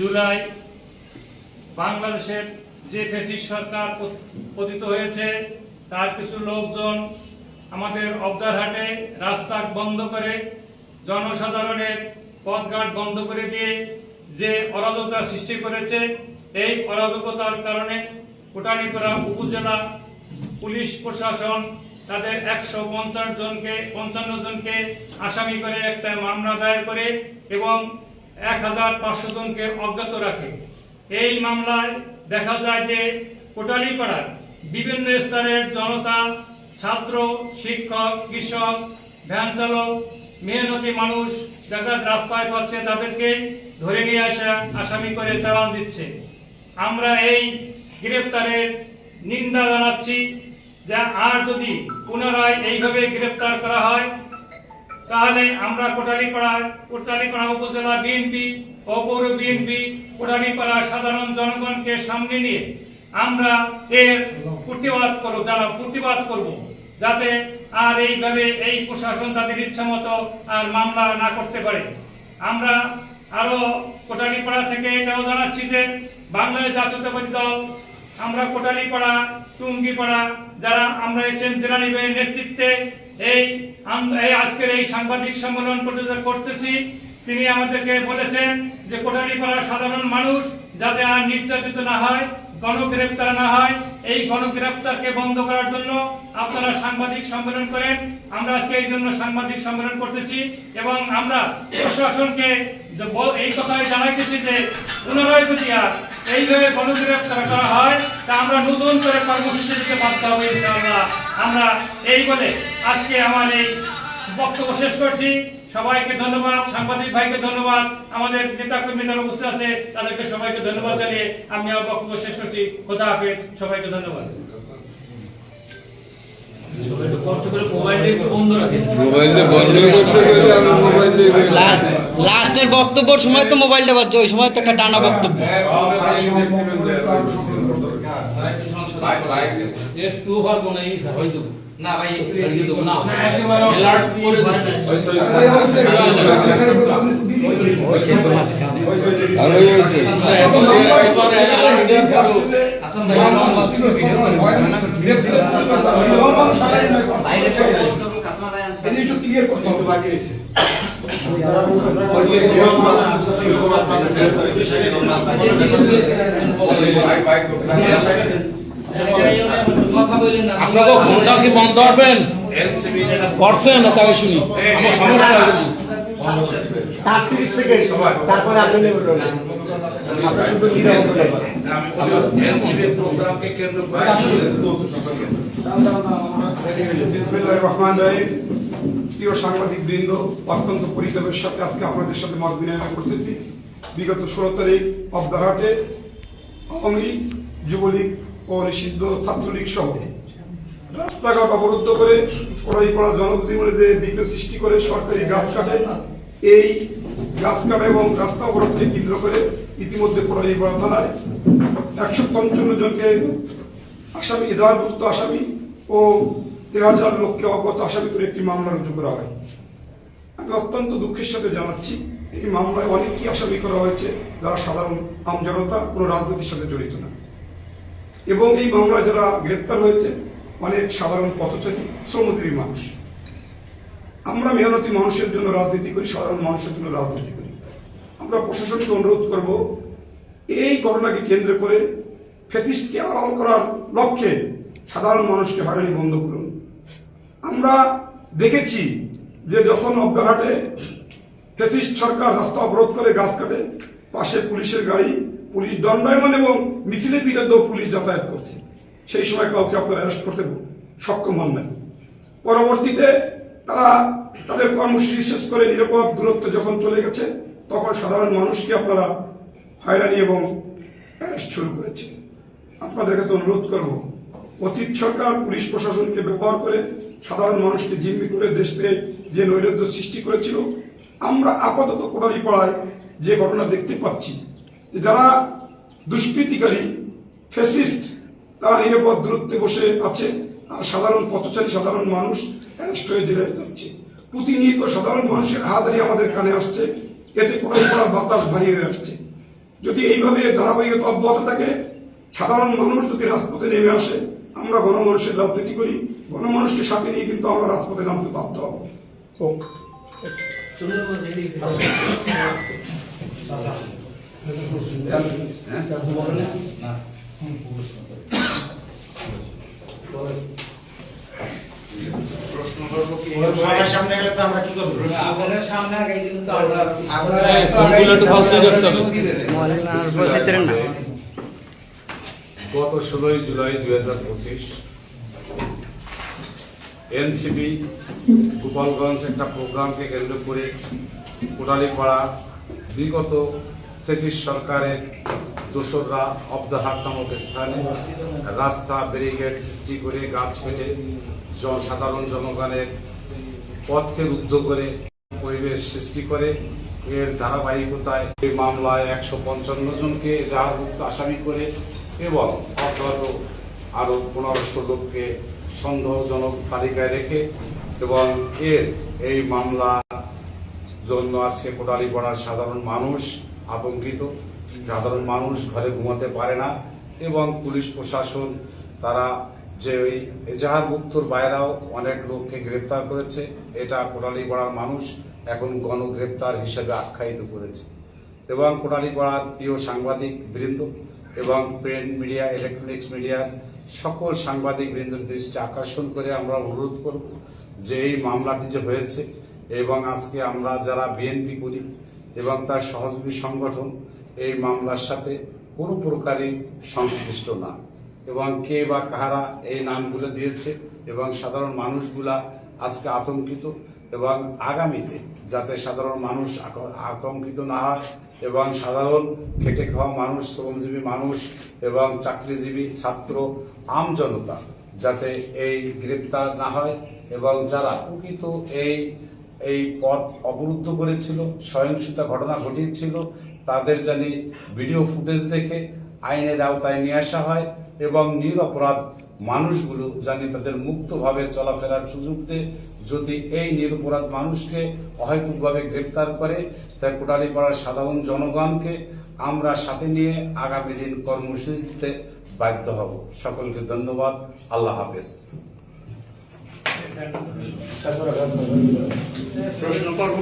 জুলাই বাংলাদেশের যে ফেসিস সরকার পতিত হয়েছে, তার কিছু লোকজন আমাদের অবদারহাটে রাস্তা বন্ধ করে, জনসাধারণের পথঘাট বন্ধ করে দিয়ে যে অরাজকতা সৃষ্টি করেছে, এই অরাজকতার কারণে কোটালীপাড়া উপজেলা পুলিশ প্রশাসন তাদের একশো পঞ্চাশ জনকে, পঞ্চান্ন জনকে আসামি করে একটা মামলা দায়ের করে এবং এক হাজার পাঁচশো জনকে অজ্ঞাত রাখে। এই মামলায় দেখা যায় যে কোটালীপাড়ার বিভিন্ন স্তরের জনতা, ছাত্র, শিক্ষক, কৃষক, ভ্যান চালক, মেহনতি মানুষ যারা রাস্তায় পাচ্ছে, তাদেরকে ধরে নিয়ে আসা, আসামি করে চালান দিচ্ছে। আমরা এই গ্রেপ্তারের নিন্দা জানাচ্ছি যে আর যদি পুনরায় এইভাবে গ্রেপ্তার করা হয় তাহলে আমরা কোটালীপাড়া কোটালীপাড়া উপজেলা বিএনপি ও পৌর বিএনপি কোটালীপাড়া সাধারণ জনগণকে সামনে নিয়ে আমরা এর প্রতিবাদ করব যারা প্রতিবাদ করব, যাতে আর এইভাবে এই প্রশাসন তাদের ইচ্ছা মতো আর মামলা না করতে পারে। আমরা আরও কোটালীপাড়া থেকে এটাও জানাচ্ছি যে বাংলাদেশ জাতীয়তাবাদী দল, আমরা কোটালীপাড়া, টুঙ্গিপাড়া, যারা আমরা এস এম জেলানিবের নেতৃত্বে এই এই আজকের এই সাংবাদিক সম্মেলন করতে- করতেছি। তিনি আমাদেরকে বলেছেন যে কোটালীপাড়ার সাধারণ মানুষ যাতে আর নির্যাতিত না হয়, গণগ্রেপ্তার না হয় এই গণগ্রেপ্তারকে বন্ধ করার জন্য আপনারা সাংবাদিক সম্মেলন করেন। আমরা আজকে এই জন্য সাংবাদিক সম্মেলন করতেছি এবং আমরা প্রশাসনকে এই কথাই জানাইতেছি যে, পুনরায় যদি আর এইভাবে গণগ্রেপ্তার করা হয়, তা আমরা নতুন করে কর্মসূচি দিতে বাধ্য হব ইনশাআল্লাহ। আমরা এই বলে আজকে আমার এই বক্তব্য শেষ করছি। সবাইকে ধন্যবাদ সাংবাদিক ভাইকে ধন্যবাদ। আমাদের নেতা কর্মী যারা উপস্থিত আছে তাদেরকে সবাইকে ধন্যবাদ জানিয়ে আমি আমার বক্তব্য শেষ করছি। খোদা হাফেজ সবাইকে ধন্যবাদ। লাস্টের বক্তব্যের সময় তো মোবাইলটা বাজছে ওই সময় তো একটা টানা বক্তব্য। একটু পারব না এই হয়তো না ভাই ছাড়িয়ে দেবো না অ্যালার্ট করে দিচ্ছে আরও হয়েছে এবারে alert দেওয়ার পরও হাসান ভাই লম্বা ভিডিও করে কথা বলেন না। আপনাকে ফোনটা কি বন্ধ করবেন? করছেন তাকে শুনি। আমার সমস্যা হয়ে গেছে তার তিরিশ সেকেন্ড তারপরে আপনি উঠল না। বিসমিল্লাহির রহমানির রহিম। প্রিয় সাংবাদিক বৃন্দ অত্যন্ত পরিতাপের সাথে আজকে আপনাদের সাথে মত বিনিময় করতেছি। বিগত ষোলো তারিখ অবদারহাটে আওয়ামী লীগ যুবলীগ নিষিদ্ধ ছাত্রলীগ সহ রাস্তাঘাট অবরুদ্ধ করে কড়াইপাড়া জনপ্রতিনিধিদের বিঘ্ন সৃষ্টি করে সরকারি গাছ কাটে। এই গাছ কাটা এবং রাস্তা অবরোধকে কেন্দ্র করে ইতিমধ্যে কড়াইপাড়া থানায় একশো পঞ্চান্ন জনকে আসামি, এজাহারভুক্ত আসামি ও দেড় হাজার লোককে অজ্ঞাত আসামি করে একটি মামলা রুজু করা হয়। আমি অত্যন্ত দুঃখের সাথে জানাচ্ছি, এই মামলায় অনেকই আসামি করা হয়েছে যারা সাধারণ আমজনতা, কোনো রাজনীতির সাথে জড়িত না। এবং এই মামলায় যারা গ্রেপ্তার হয়েছে, অনেক সাধারণ পথচারী, শ্রমজীবী মানুষ। আমরা মেহনতি মানুষের জন্য রাজনীতি করি, সাধারণ মানুষের জন্য রাজনীতি করি। আমরা প্রশাসনকে অনুরোধ করব, এই ঘটনাকে কেন্দ্র করে ফেসিস্টকে আড়াল করার লক্ষ্যে সাধারণ মানুষকে হয়রানি বন্ধ করুন। আমরা দেখেছি যে যখন অজ্ঞাঘাটে ফেসিস্ট সরকার রাস্তা অবরোধ করে গাছ কাটে, পাশে পুলিশের গাড়ি পুলিশ দণ্ডায়মান এবং মিছিলের বিরুদ্ধেও পুলিশ যাতায়াত করছে। সেই সময় কাউকে আপনারা অ্যারেস্ট করতে সক্ষম হন নাই। পরবর্তীতে তারা তাদের কর্মসূচি শেষ করে নিরাপদ দূরত্ব যখন চলে গেছে, তখন সাধারণ মানুষকে আপনারা হয়রানি এবং অ্যারেস্ট শুরু করেছে। আপনাদের কাছে অনুরোধ করব, অতীত সরকার পুলিশ প্রশাসনকে ব্যবহার করে সাধারণ মানুষকে জিম্মি করে দেশ যে নৈরাজ্য সৃষ্টি করেছিল, আমরা আপাতত কোটালি পাড়ায় যে ঘটনা দেখতে পাচ্ছি যে যারা দুষ্কৃতিকারী ফেসিস্ট তারা নিরাপদ দূরত্বে বসে আছে আর সাধারণ পথচারী সাধারণ মানুষ অ্যারেস্ট হয়ে জেলে যাচ্ছে। প্রতিনিয়ত সাধারণ মানুষের হাতারি আমাদের কানে আসছে এতে পাড়ার বাতাস ভারী হয়ে আসছে। যদি এইভাবে ধারাবাহিকতা অব্যাহত থাকে সাধারণ মানুষ যদি রাজপথে নেমে আসে আমরা গণমানুষের রাজনীতি করি গণমানুষকে সাথে নিয়ে কিন্তু আমরা রাজপথে নামতে বাধ্য হব। সবার সামনে গেলে তো আমরা কি করব আপনার সামনে আগে কিন্তু আমরা আপনারা এত ফোনগুলো আগে একটু ফাঁসি রাখতে হবে। কীভাবে? গত ষোলোই জুলাই দুই হাজার পঁচিশ এনসিপি গোপালগঞ্জ একটা প্রোগ্রামকে কেন্দ্র করে কোটালীপাড়া বিগত ফেসিস সরকারের দোসররা অব দ্য হাট নামক স্থানে রাস্তা, ব্যারিকেড সৃষ্টি করে গাছ কেটে জন- সাধারণ জনগণের পথকে রুদ্ধ করে পরিবেশ সৃষ্টি করে। এর ধারাবাহিকতায় এই মামলায় একশো পঞ্চান্ন জনকে এজাহারভুক্ত আসামি করে এবং অজ্ঞাত আরও পনেরোশো লোককে সন্দেহজনক তালিকায় রেখে এবং এর এই মামলা জন্য আজকে কোটালীপাড়ার সাধারণ মানুষ আতঙ্কিত। সাধারণ মানুষ ঘরে ঘুমাতে পারে না এবং পুলিশ প্রশাসন, তারা যে ওই এজাহারভুক্তর বাইরেও অনেক লোককে গ্রেপ্তার করেছে, এটা কোটালীপাড়ার মানুষ এখন গণগ্রেপ্তার হিসেবে আখ্যায়িত করেছে। এবং কোটালীপাড়ার প্রিয় সাংবাদিক বৃন্দ এবং প্রিন্ট মিডিয়া, ইলেকট্রনিক্স মিডিয়ার সকল সাংবাদিক বৃন্দর দৃষ্টি আকর্ষণ করে আমরা অনুরোধ করব যে এই মামলাটি যে হয়েছে এবং আজকে আমরা যারা বিএনপি করি এবং তার সহযোগী সংগঠন এই মামলার সাথে কোনো প্রকারই সংশ্লিষ্ট না। এবং কে বা কাহারা এই নামগুলো দিয়েছে এবং সাধারণ মানুষগুলা আজকে আতঙ্কিত এবং আগামীতে যাতে সাধারণ মানুষ আতঙ্কিত না হয় এবং সাধারণ খেটে খাওয়া মানুষ, শ্রমজীবী মানুষ এবং চাকরিজীবী ছাত্র, আম জনতা যাতে এই গ্রেপ্তার না হয় এবং যারা প্রকৃত এই এই পথ অবরুদ্ধ করেছিল, সহিংসতা ঘটনা ঘটিয়েছিল। তাদের জানি ভিডিও ফুটেজ দেখে আইনের আওতায় নিয়ে আসা হয় এবং নিরপরাধ মানুষগুলো জানি তাদের মুক্তভাবে চলাফেরার সুযোগ দেয়। যদি এই নিরপরাধ মানুষকে অহেতুকভাবে গ্রেপ্তার করে, তাই কোটালীপাড়ার সাধারণ জনগণকে আমরা সাথে নিয়ে আগামী দিন কর্মসূচিতে বাধ্য হব। সকলকে ধন্যবাদ। আল্লাহ হাফেজ। প্রশ্ন করব